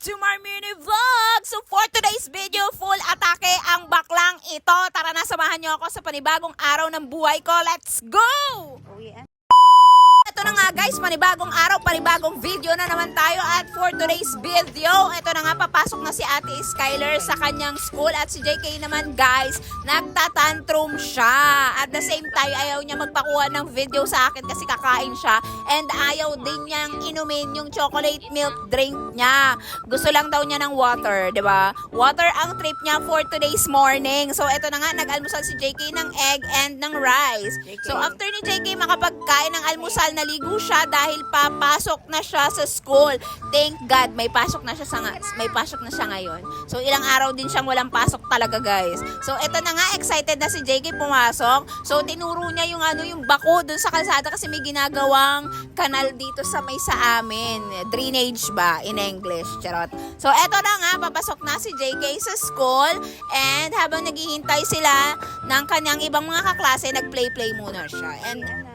to my mini vlog! So for today's video, full atake ang baklang ito. Tara na, samahan niyo ako sa panibagong araw ng buhay ko. Let's go! Ito na nga guys, panibagong araw, panibagong video na naman tayo at for today's video, ito na nga papasok na si Ate Skyler sa kanyang school at si JK naman guys, nagtatantrum siya. The same time, ayaw niya magpakuha ng video sa akin kasi kakain siya and ayaw din niyang inumin yung chocolate milk drink niya. Gusto lang daw niya ng water, 'di ba? Water ang trip niya for today's morning. So ito na nga, nag-almusal si JK ng egg and ng rice. So after ni JK makapagkain ng almusal, naligo siya dahil papasok na siya sa school. Thank God, may pasok na siya sa nga- may pasok na siya ngayon. So ilang araw din siyang walang pasok talaga, guys. So ito na nga, excited na si JK pumasok. So tinuro niya yung ano, yung bako dun sa kalsada kasi may ginagawang kanal dito sa may sa amin. Drainage ba in English? Charot. So eto na nga, papasok na si JK sa school and habang naghihintay sila ng kanyang ibang mga kaklase, nag-play-play muna siya. And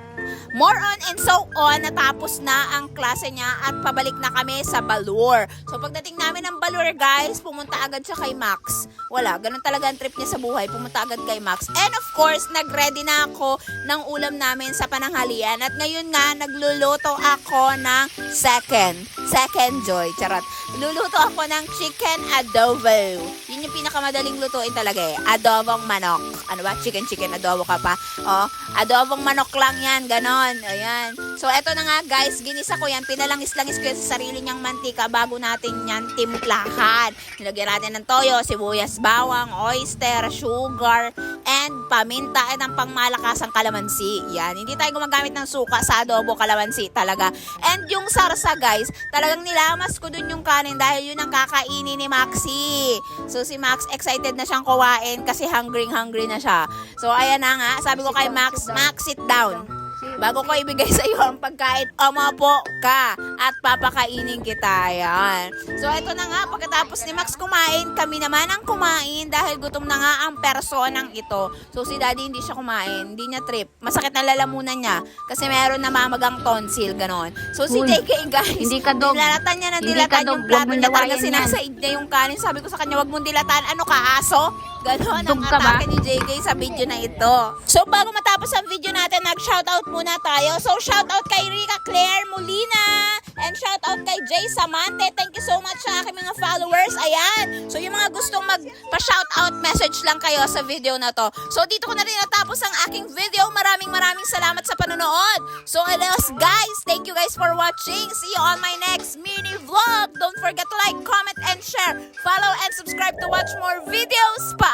More on and so on, natapos na ang klase niya at pabalik na kami sa Balur. So pagdating namin ng Balur guys, pumunta agad siya kay Max. Wala, ganun talaga ang trip niya sa buhay, pumunta agad kay Max. And of course, nag-ready na ako ng ulam namin sa pananghalian. At ngayon nga, nagluluto ako ng second, second joy, charot. Luluto ako ng chicken adobo. Yun yung pinakamadaling lutuin talaga eh. Adobong manok. Ano ba? Chicken, chicken, adobo ka pa. Oh, adobong manok lang yan, ganon. Ayan. So, eto na nga guys, ginisa ko yan. Pinalangis-langis ko yan sa sarili niyang mantika bago natin yan timplahan. Nilagyan natin ng toyo, sibuyas, bawang, oyster, sugar, and paminta at ang pangmalakasang kalamansi. Yan. Hindi tayo gumagamit ng suka sa adobo kalamansi talaga. And yung sarsa guys, talagang nilamas ko dun yung kanin dahil yun ang kakainin ni Maxi. So si Max excited na siyang kuwain kasi hungry hungry na siya. So ayan na nga, sabi ko kay Max, Max sit down. Bago ko ibigay sa iyo ang pagkain, umapo ka at papakainin kita. Yan. So, ito na nga, pagkatapos ni Max kumain, kami naman ang kumain dahil gutom na nga ang personang ito. So, si daddy hindi siya kumain, hindi niya trip. Masakit na lalamunan niya kasi meron na mamagang tonsil, ganon. So, si Uy, JK, guys, hindi ka dog. Dilalatan niya Hindi dilatan ka dog, yung plato niya talaga sinasaid niya yung kanin. Sabi ko sa kanya, wag mong dilatan. Ano ka, aso? Ganon ang ka ba? atake ni JK sa video na ito. So, bago matapos ang video natin, nag-shoutout muna tayo. So, shoutout kay Rica Claire Molina and shoutout kay Jay Samante. Thank you so much sa aking mga followers. Ayan. So, yung mga gustong magpa-shoutout, message lang kayo sa video na to. So, dito ko na rin natapos ang aking video. Maraming maraming salamat sa panonood. So, adios guys. Thank you guys for watching. See you on my next mini vlog. Don't forget to like, comment, and share. Follow and subscribe to watch more videos. Pa